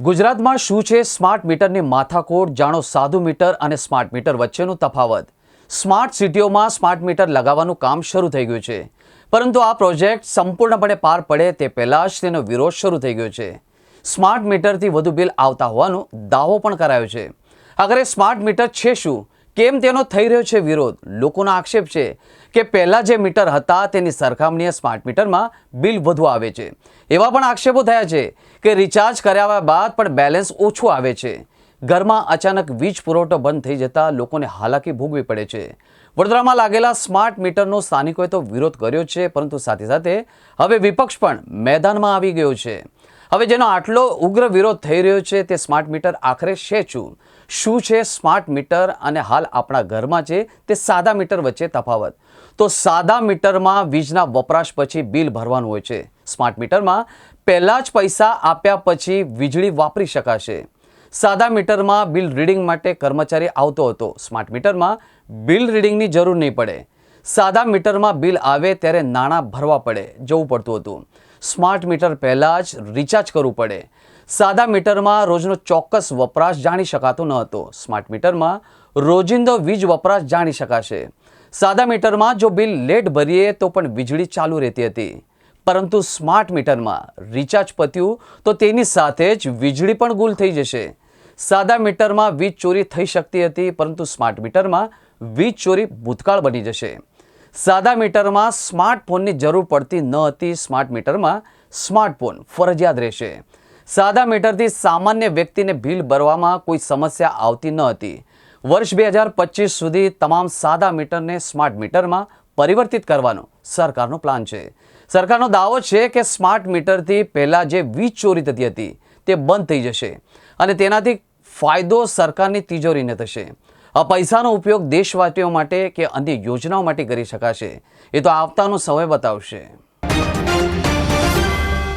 ગુજરાતમાં શું છે? સ્માર્ટ મીટરની માથાકોટ. જાણો સાદું મીટર અને સ્માર્ટ મીટર વચ્ચેનું તફાવત. સ્માર્ટ સિટીઓમાં સ્માર્ટ મીટર લગાવવાનું કામ શરૂ થઈ ગયું છે. પરંતુ આ પ્રોજેક્ટ સંપૂર્ણપણે પાર પડે તે પહેલાં જ તેનો વિરોધ શરૂ થઈ ગયો છે. સ્માર્ટ મીટરથી વધુ બિલ આવતા હોવાનો દાવો પણ કરાયો છે. આખરે સ્માર્ટ મીટર છે શું? કેમ તેનો થઈ રહ્યો છે વિરોધ? લોકોનો આક્ષેપ છે કે પહેલાં જે મીટર હતા તેની સરખામણીએ સ્માર્ટ મીટરમાં બિલ વધુ આવે છે. એવા પણ આક્ષેપો થયા છે કે રિચાર્જ કર્યા બાદ પણ બેલેન્સ ઓછું આવે છે. ઘરમાં અચાનક વીજ પુરવઠો બંધ થઈ જતા લોકોને હાલાકી ભોગવી પડે છે. વડોદરામાં લાગેલા સ્માર્ટ મીટરનો સ્થાનિકોએ તો વિરોધ કર્યો છે, પરંતુ સાથે સાથે હવે વિપક્ષ પણ મેદાનમાં આવી ગયો છે. હવે જેનો આટલો ઉગ્ર વિરોધ થઈ રહ્યો છે તે સ્માર્ટ મીટર આખરે છે શું શું છે સ્માર્ટ મીટર અને હાલ આપણા ઘરમાં છે તે સાદા મીટર વચ્ચે તફાવત? તો સાદા મીટરમાં વીજના વપરાશ પછી બિલ ભરવાનું હોય છે. સ્માર્ટ મીટરમાં પહેલાં જ પૈસા આપ્યા પછી વીજળી વાપરી શકાશે. સાદા મીટરમાં બિલ રીડિંગ માટે કર્મચારી આવતો હતો. સ્માર્ટ મીટરમાં બિલ રીડિંગની જરૂર નહીં પડે. સાદા મીટરમાં બિલ આવે ત્યારે નાણાં ભરવા પડે. જવું પડતું હતું. સ્માર્ટ મીટર પહેલાં જ રિચાર્જ કરવું પડે. સાદા મીટરમાં રોજનો ચોક્કસ વપરાશ જાણી શકાતો ન હતો. સ્માર્ટ મીટરમાં રોજિંદો વીજ વપરાશ જાણી શકાશે. સાદા મીટરમાં જો બિલ લેટ ભરીએ તો પણ વીજળી ચાલુ રહેતી હતી. પરંતુ સ્માર્ટ મીટરમાં રિચાર્જ પત્યું તો તેની સાથે જ વીજળી પણ ગુલ થઈ જશે. સાદા મીટરમાં વીજ ચોરી થઈ શકતી હતી, પરંતુ સ્માર્ટ મીટરમાં વીજ ચોરી ભૂતકાળ બની જશે. સાદા મીટરમાં સ્માર્ટફોનની જરૂર પડતી ન હતી. સ્માર્ટ મીટરમાં સ્માર્ટફોન ફરજિયાત રહેશે. સાદા મીટરથી સામાન્ય વ્યક્તિને બિલ ભરવામાં કોઈ સમસ્યા આવતી ન હતી. વર્ષ બે હજાર પચીસ સુધી તમામ સાદા મીટરને સ્માર્ટ મીટરમાં પરિવર્તિત કરવાનો સરકારનો પ્લાન છે. સરકારનો દાવો છે કે સ્માર્ટ મીટરથી પહેલાં જે વીજ ચોરી થતી હતી તે બંધ થઈ જશે અને તેનાથી ફાયદો સરકારની તિજોરીને થશે. આ પૈસાનો ઉપયોગ દેશવાસીઓ માટે કે અન્ય યોજનાઓ માટે કરી શકાશે. એ તો આવતાનો સમય બતાવશે.